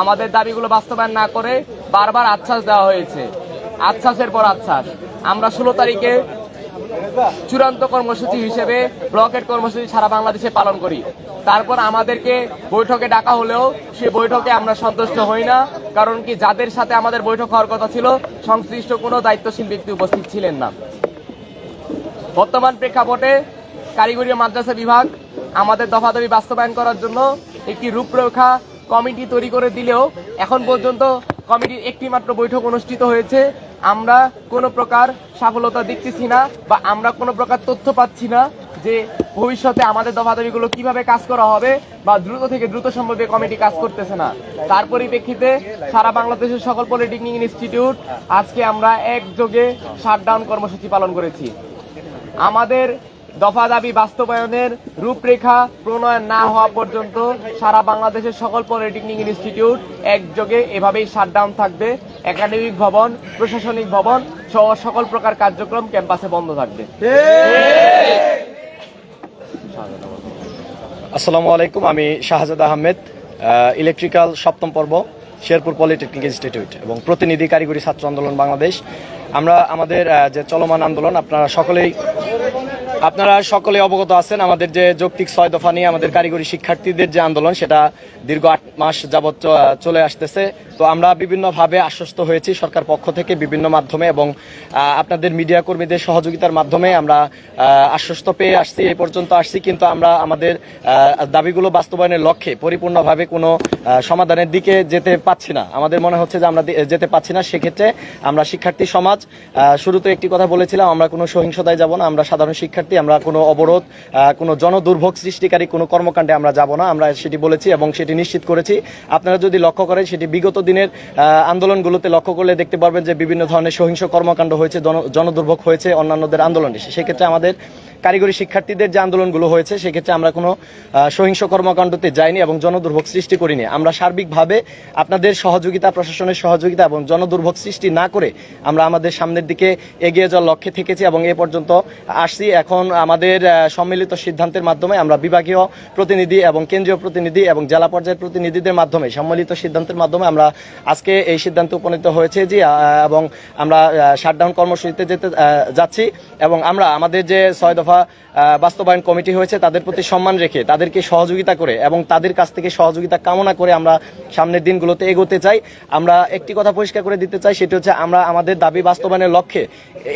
আমাদের দাবিগুলো বাস্তবায়ন না করে বারবার আশ্বাস দেওয়া হয়েছে। আশ্বাসের পর আশ্বাস। আমরা ষোলো তারিখে চূড়ান্ত কর্মসূচি হিসেবে ব্লকেট কর্মসূচি সারা বাংলাদেশে পালন করি। তারপর আমাদেরকে বৈঠকে ডাকা হলেও সে বৈঠকে আমরা সন্তুষ্ট হই না, কারণ কি যাদের সাথে আমাদের বৈঠক হওয়ার কথা ছিল, সংশ্লিষ্ট কোনো দায়িত্বশীল ব্যক্তি উপস্থিত ছিলেন না। বর্তমান প্রেক্ষাপটে কারিগরি মাদ্রাসা বিভাগ আমাদের দফাদফি বাস্তবায়ন করার জন্য একটি রূপরেখা কমিটি তৈরি করে দিলেও এখন পর্যন্ত কমিটির একটি মাত্র বৈঠক অনুষ্ঠিত হয়েছে। আমরা কোনো প্রকার সফলতা দেখতেছি না বা আমরা কোনো প্রকার তথ্য পাচ্ছি না যে ভবিষ্যতে আমাদের দফাদফিগুলো কীভাবে কাজ করা হবে বা দ্রুত থেকে দ্রুত সম্ভবে কমিটি কাজ করতেছে না। তার পরিপ্রেক্ষিতে সারা বাংলাদেশের সকল পলিটেকনিক ইনস্টিটিউট আজকে আমরা একযোগে শাটডাউন কর্মসূচি পালন করেছি। আমাদের দফা দাবি বাস্তবায়নের রূপরেখা প্রণয়ন না হওয়া পর্যন্ত সারা বাংলাদেশের সকল পলিটেকনিক ইনস্টিটিউট একযোগে এভাবেই শাটডাউন থাকবে। একাডেমিক ভবন, প্রশাসনিক ভবন সহ সকল প্রকার কার্যক্রম ক্যাম্পাসে বন্ধ থাকবে। আসসালামু আলাইকুম, আমি শাহজাদ আহমেদ ইলেকট্রিক্যাল সপ্তম পর্ব, শেরপুর পলিটেকনিক ইনস্টিটিউট এবং প্রতিনিধি কারিগরি ছাত্র আন্দোলন বাংলাদেশ। আমরা আমাদের যে চলমান আন্দোলন, আপনারা সকলেই আপনারা সকলে অবগত আছেন, আমাদের যে যৌক্তিক ছয় দফা নিয়ে আমাদের কারিগরি শিক্ষার্থীদের যে আন্দোলন, সেটা দীর্ঘ আট মাস যাবৎ চলে আসতেছে। তো আমরা বিভিন্নভাবে আশ্বস্ত হয়েছি সরকার পক্ষ থেকে বিভিন্ন মাধ্যমে এবং আপনাদের মিডিয়া কর্মীদের সহযোগিতার মাধ্যমে আমরা আশ্বস্ত পেয়ে আসছি এই পর্যন্ত আসছি। কিন্তু আমরা আমাদের দাবিগুলো বাস্তবায়নের লক্ষ্যে পরিপূর্ণভাবে কোনো সমাধানের দিকে যেতে পাচ্ছি না। আমাদের মনে হচ্ছে যে আমরা যেতে পাচ্ছি না। সেক্ষেত্রে আমরা শিক্ষার্থী সমাজ শুরুতে একটি কথা বলেছিলাম, আমরা কোনো সহিংসতায় যাব না, আমরা সাধারণ শিক্ষার্থী আমরা কোনো অবরোধ কোনো জনদুর্ভোগ সৃষ্টিকারী কোনো কর্মকাণ্ডে আমরা যাব না। আমরা সেটি বলেছি এবং সেটি নিশ্চিত করেছি। আপনারা যদি লক্ষ্য করেন, সেটি বিগত দিনের আন্দোলনগুলোতে লক্ষ্য করলে দেখতে পারবেন যে বিভিন্ন ধরনের সহিংস কর্মকাণ্ড হয়েছে, জন- জনদুর্ভোগ হয়েছে অন্যান্যদের আন্দোলনে। সেক্ষেত্রে আমাদের কারিগরি শিক্ষার্থীদের যে আন্দোলনগুলো হয়েছে, সেক্ষেত্রে আমরা কোনো সহিংস কর্মকাণ্ডতে যাইনি এবং জনদুর্ভোগ সৃষ্টি করিনি। আমরা সার্বিকভাবে আপনাদের সহযোগিতা, প্রশাসনের সহযোগিতা এবং জনদুর্ভোগ সৃষ্টি না করে আমরা আমাদের সামনের দিকে এগিয়ে যাওয়ার লক্ষ্যে থেকেছি এবং এ পর্যন্ত আসছি। এখন আমাদের সম্মিলিত সিদ্ধান্তের মাধ্যমে আমরা বিভাগীয় প্রতিনিধি এবং কেন্দ্রীয় প্রতিনিধি এবং জেলা পর্যায়ের প্রতিনিধিদের মাধ্যমে সম্মিলিত সিদ্ধান্তের মাধ্যমে আমরা আজকে এই সিদ্ধান্তে উপনীত হয়েছে যে এবং আমরা শাটডাউন কর্মসূচিতে যেতে যাচ্ছি এবং আমরা আমাদের যে ছয় দফা বাস্তবায়ন কমিটি হয়েছে তাদের প্রতি সম্মান রেখে তাদেরকে সহযোগিতা করে এবং তাদের কাছ থেকে সহযোগিতা কামনা করে আমরা সামনের দিনগুলোতে এগোতে চাই। আমরা একটি কথা পরিষ্কার করে দিতে চাই, সেটি হচ্ছে আমরা আমাদের দাবি বাস্তবায়নের লক্ষ্যে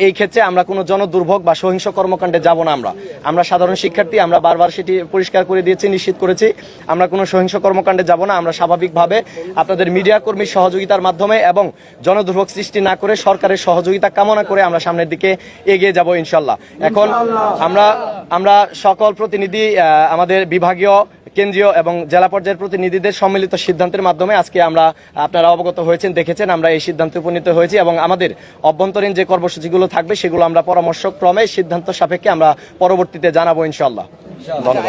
এই ক্ষেত্রে আমরা কোনো জনদুর্ভোগ বা সহিংস কর্মকাণ্ডে যাব না আমরা। আমরা সাধারণ শিক্ষার্থী, আমরা বারবার সেটি পরিষ্কার করে দিয়েছি, নিশ্চিত করেছি। আমরা কোনো সহিংস কর্মকাণ্ডে যাব না, আমরা স্বাভাবিকভাবে আপনাদের মিডিয়া কর্মীর সহযোগিতার মাধ্যমে এবং জনদুর্ভোগ সৃষ্টি না করে সরকারের সহযোগিতা কামনা করে আমরা সামনের দিকে এগিয়ে যাব ইনশাল্লাহ এখন আমরা আমরা সকল প্রতিনিধি আমাদের বিভাগীয় কেন্দ্রীয় এবং জেলা পর্যায়ের প্রতিনিধিদের সম্মিলিত সিদ্ধান্তের মাধ্যমে আজকে আমরা আপনারা অবগত হয়েছেন দেখেছেন আমরা এই সিদ্ধান্তে উপনীত হয়েছি এবং আমাদের অভ্যন্তরীণ যে কর্মসূচিগুলো থাকবে সেগুলো আমরা পরামর্শক্রমে সিদ্ধান্ত সাপেক্ষে আমরা পরবর্তীতে জানাব ইনশাল্লাহ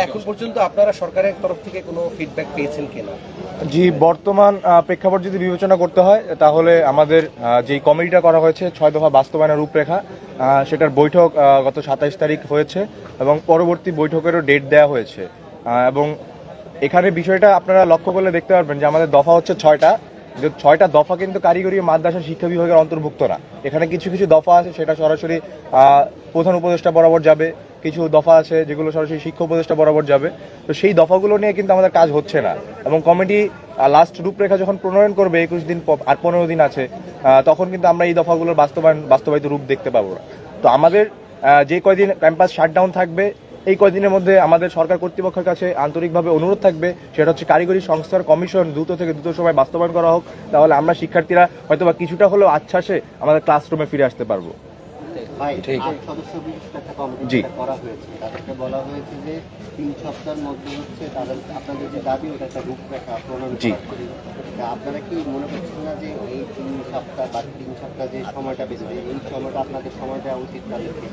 এখন পর্যন্ত আপনারা সরকারের তরফ থেকে কোনো ফিডব্যাক পেয়েছেন কিনা? জি বর্তমান প্রেক্ষাপট যদি বিবেচনা করতে হয় তাহলে আমাদের যেই কমিটিটা করা হয়েছে ছয় দফা বাস্তবায়নের রূপরেখা সেটার বৈঠক গত সাতাইশ তারিখ হয়েছে এবং পরবর্তী বৈঠকেরও ডেট দেওয়া হয়েছে। এবং এখানে বিষয়টা আপনারা লক্ষ্য করলে দেখতে পারবেন যে আমাদের দফা হচ্ছে ছয়টা। যে ছয়টা দফা কিন্তু কারিগরি মাদ্রাসা শিক্ষা বিভাগের অন্তর্ভুক্ত না এখানে কিছু কিছু দফা আছে, সেটা সরাসরি প্রধান উপদেষ্টা বরাবর যাবে। কিছু দফা আছে যেগুলো সরাসরি শিক্ষা উপদেষ্টা বরাবর যাবে। তো সেই দফাগুলো নিয়ে কিন্তু আমাদের কাজ হচ্ছে না। এবং কমিটি লাস্ট রূপরেখা যখন প্রণয়ন করবে, একুশ দিন আর পনেরো দিন আছে তখন কিন্তু আমরা এই দফাগুলোর বাস্তবায়ন, বাস্তবায়িত রূপ দেখতে পাবো। তো আমাদের যে কয়দিন ক্যাম্পাস শাটডাউন থাকবে এই কয়দিনের মধ্যে আমাদের সরকার কর্তৃপক্ষের কাছে আন্তরিকভাবে অনুরোধ থাকবে, সেটা হচ্ছে কারিগরি সংস্থার কমিশন দ্রুত থেকে দ্রুত সময় বাস্তবায়ন করা হোক, তাহলে আমরা শিক্ষার্থীরা হয়তোবা কিছুটা হলেও আচ্ছাসে আমাদের ক্লাসরুমে ফিরে আসতে পারব। ভাই আট সদস্য বিশিষ্ট একটা কমিটি জি। করা হয়েছে তাদেরকে বলা হয়েছে যে তিন সপ্তাহের মধ্যে হচ্ছে তাদের আপনাদের যে দাবি ওটা একটা রূপরেখা প্রণয়ন জি। করা হবে। তা আপনারা কি মনে করছেন না যে এই তিন সপ্তাহ বা তিন সপ্তাহ যে সময়টা বেঁচে এই সময়টা আপনাদের সময় দেওয়া উচিত তাদেরকে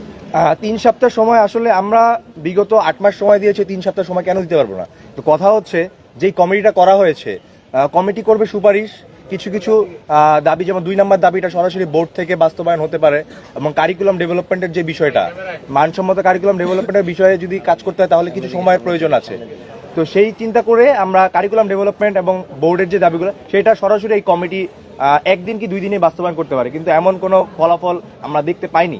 তিন সপ্তাহ সময় আসলে আমরা বিগত আট মাস সময় দিয়েছি তিন সপ্তাহ সময় কেন দিতে পারব না তো কথা হচ্ছে যেই কমিটিটা করা হয়েছে কমিটি করবে সুপারিশ কিছু কিছু দাবি, যেমন দুই নম্বর দাবিটা সরাসরি বোর্ড থেকে বাস্তবায়ন হতে পারে এবং কারিকুলাম ডেভেলপমেন্টের যে বিষয়টা, মানসম্মত কারিকুলাম ডেভেলপমেন্টের বিষয়ে যদি কাজ করতে হয় তাহলে কিছু সময়ের প্রয়োজন আছে। তো সেই চিন্তা করে আমরা কারিকুলাম ডেভেলপমেন্ট এবং বোর্ডের যে দাবিগুলো, সেটা সরাসরি এই কমিটি একদিন কি দুই দিনে বাস্তবায়ন করতে পারে। কিন্তু এমন কোনো ফলাফল আমরা দেখতে পাইনি।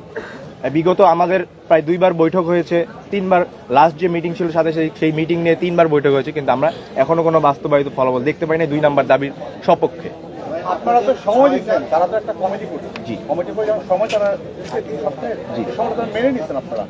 বিগত আমাদের প্রায় দুইবার বৈঠক হয়েছে তিনবার লাস্ট যে মিটিং ছিল সাথে সেই সেই মিটিং নিয়ে তিনবার বৈঠক হয়েছে কিন্তু আমরা এখনও কোনো বাস্তবায়িত ফলাফল দেখতে পাই না দুই নাম্বার দাবির সপক্ষে আপনারা তো সময় দিচ্ছেন তারা তো একটা কমিটি জি। কমিটি করে যখন সময় তারা দিচ্ছে তিন সপ্তাহে জি। সময়টা মেনে নিচ্ছেন আপনারা